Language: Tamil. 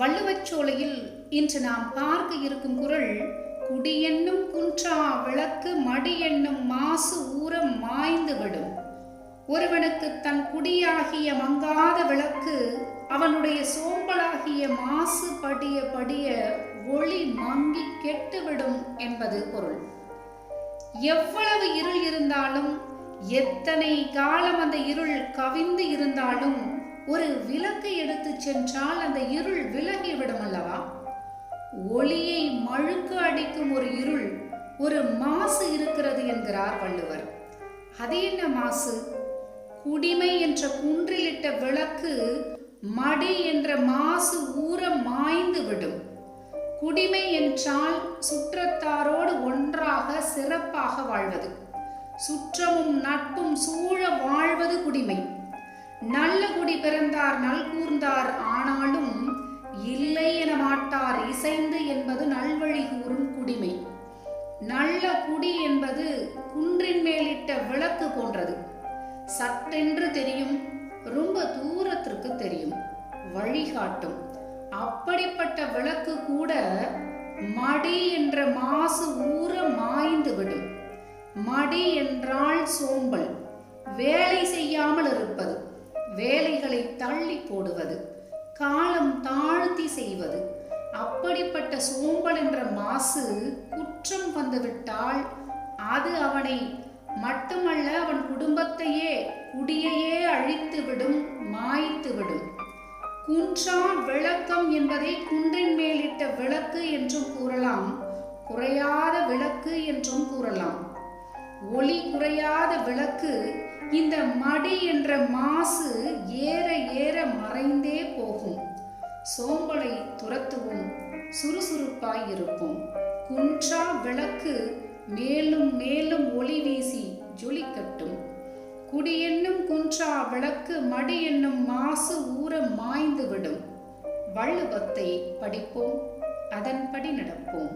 வள்ளுவச்சோலையில் இன்று நாம் பார்க்க இருக்கும் குரல் குடி என்னும் குன்றா விளக்கு மடி என்னும் மாசு ஊற மாய்ந்து விடும். ஒருவனுக்கு தன் குடியாகிய மங்காத விளக்கு அவனுடைய சோம்பலாகிய மாசு படிய படிய ஒளி மங்கி கெட்டுவிடும் என்பது பொருள். எவ்வளவு இருள் இருந்தாலும் எத்தனை காலம் அந்த இருள் கவிந்து இருந்தாலும் ஒரு விளக்கை எடுத்து சென்றால் அந்த இருள் ஒளியை மழுக்கு அடிக்கும் ஒரு இருள் ஒரு மாசு இருக்கிறது என்கிறார் வள்ளுவர். அது என்ன மாசு? குடிமை என்ற குன்றிலிட்ட விளக்கு மடி என்ற மாசு ஊற மாய்ந்து விடும். குடிமை என்றால் சுற்றத்தாரோடு ஒன்றாக சிறப்பாக வாழ்வது. சுற்றமும் நட்பும் சூழ வாழ்வது குடிமை. நல்ல குடி பிறந்தார் நல் கூர்ந்தார் ஆனாலும் இல்லை என மாட்டார். இசைந்து என்பது நல்வழி கூறும் குடிமை. நல்ல குடி என்பது குன்றின் மேலிட்ட விளக்கு போன்றது. சட்டென்று தெரியும் ரொம்ப தூரத்திற்கு தெரியும். வழிகாட்டும் அப்படிப்பட்ட விளக்கு கூட மடி என்ற மாசு ஊற மாய்ந்து விடும். மடி என்றால் சோம்பல். வேலை செய்யாமல் இருப்பது. வேலைகளை தள்ளி போடுவது. காலம் தாழ்த்தி செய்வது. அப்படிப்பட்ட சோம்பல் என்ற மாசு குற்றம் வந்துவிட்டால் அது அவனை மட்டுமல்ல அவன் குடும்பத்தையே குடியையே அழித்து விடும் குன்றா விளக்கம் என்பதை குன்றின் மேலிட்ட விளக்கு என்றும் கூறலாம் குறையாத விளக்கு என்றும் கூறலாம். ஒளி குறையாத விளக்கு இந்த மடி என்ற மாசு ஏற ஏற மறைந்தே சோம்பலை துரத்துவோம் சுறுசுறுப்பாய் இருப்போம். குன்றா விளக்கு மேலும் மேலும் ஒளி வீசி ஜொலிக்கட்டும். குடி என்னும் குன்றா விளக்கு மடி என்னும் மாசு ஊற மாய்ந்து விடும். வள்ளுவத்தை படிப்போம் அதன்படி நடப்போம்.